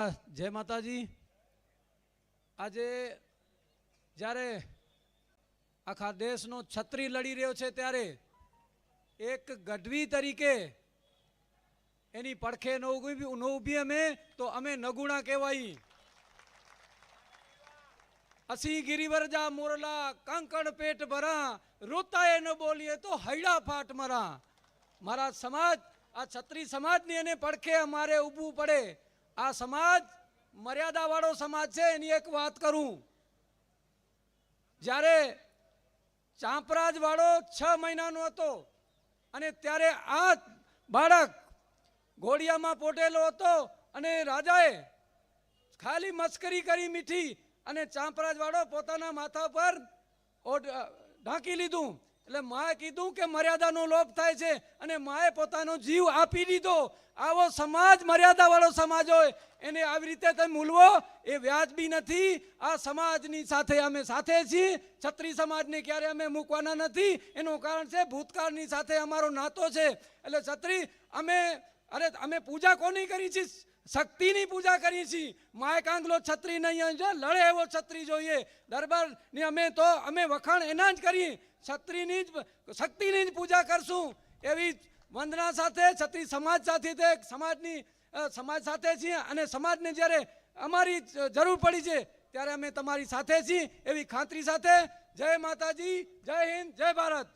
જય માતાજી. આજે જ્યારે આખા દેશનો છત્રી લડી રહ્યો છે ત્યારે એક ગઢવી તરીકે એની પડખે ન ઊભી અમે, તો અમે નગુણા કહેવાય અસી ગિરિવરજા મોરલા કંકણ પેટ ભરા, રોતાએ ન બોલીએ તો હૈડા ફાટ મરા. મારા સમાજ, આ છત્રી સમાજની એને પડખે અમારે ઊભવું પડે. આ સમાજ મર્યાદાવાળો સમાજ છે, એની એક વાત કરું. જ્યારે ચાંપરાજ વાળો છ મહિનાનો હતો અને ત્યારે આ બાળક ઘોડિયામાં પોટેલો હતો અને રાજાએ ખાલી મસ્કરી કરી મીઠી અને ચાંપરાજ વાળો પોતાના માથા પર ઢાંકી લીધું. એટલે માએ કીધું કે મર્યાદાનો લોપ થાય છે અને માએ પોતાનો જીવ આપી દીધો. આવો સમાજ મર્યાદાવાળો સમાજ હોય, એને આવી રીતે તમે મૂલવો, એ વ્યાજબી નથી. આ સમાજની સાથે અમે સાથે છીએ. છત્રી સમાજને ક્યારે અમે મૂકવાના નથી? એનું કારણ છે ભૂતકાળની સાથે અમારો નાતો છે. એટલે છત્રી અમે, અરે, અમે પૂજા કોની કરી છે? શક્તિની પૂજા કરીએ છીએ. માય કાંગલો છત્રી નહીં છે લડે એવો છત્રી જોઈએ. દરબારની અમે તો, અમે વખાણ એના જ કરીએ. છત્રીની જ, શક્તિની જ પૂજા કરશું. એવી વંદના સાથે, છત્રી સમાજ સાથે તે સમાજની સમાજ સાથે છીએ અને સમાજને જ્યારે અમારી જરૂર પડી છે, ત્યારે અમે તમારી સાથે છીએ. એવી ખાતરી સાથે. જય માતાજી, જય હિન્દ, જય ભારત.